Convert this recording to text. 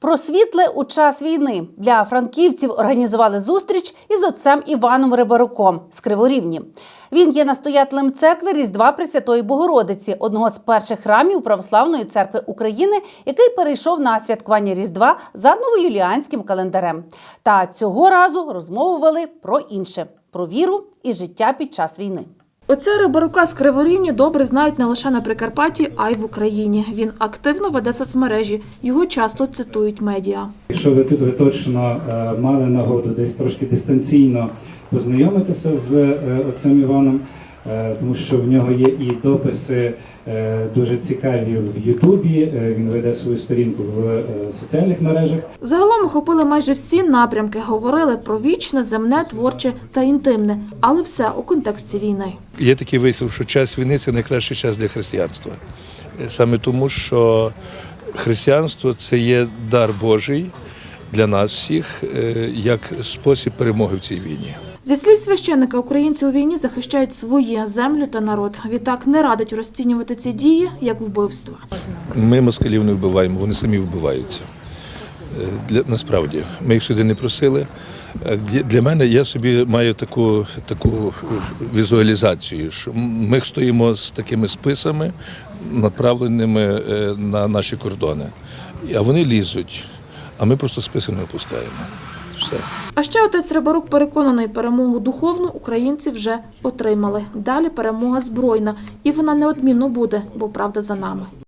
Про світле у час війни для франківців організували зустріч із отцем Іваном Рибаруком з Криворівні. Він є настоятелем церкви Різдва Пресвятої Богородиці, одного з перших храмів Православної церкви України, який перейшов на святкування Різдва за новоюліанським календарем. Та цього разу розмову вели про інше про віру і життя під час війни. Отця Рибарука з Криворівні добре знають не лише на Прикарпатті, а й в Україні. Він активно веде соцмережі. Його часто цитують медіа. Якщо ви тут ви точно е, мали нагоду десь трошки дистанційно познайомитися з цим Іваном, е, тому що в нього є і дописи е, дуже цікаві в Ютубі. е, Він веде свою сторінку в е, соціальних мережах. Загалом охопили майже всі напрямки, говорили про вічне, земне, творче та інтимне, але все у контексті війни. Є такий вислів, що час війни це найкращий час для християнства. Саме тому, що християнство це є дар Божий для нас всіх, е, як спосіб перемоги в цій війні. Зі слів священника, українці у війні захищають свої землю та народ. Відтак не радить розцінювати ці дії як вбивства. Ми москалів не вбиваємо, вони самі вбиваються. Е, Для, насправді, ми їх сюди не просили. Е, Для, для мене я собі маю таку, таку візуалізацію, що ми стоїмо з такими списами, направленими е, на наші кордони. А вони лізуть, а ми просто списи не опускаємо. Все. А ще отець Рибарук переконаний, перемогу духовну українці вже отримали. Далі перемога збройна, і вона неодмінно буде, бо правда за нами.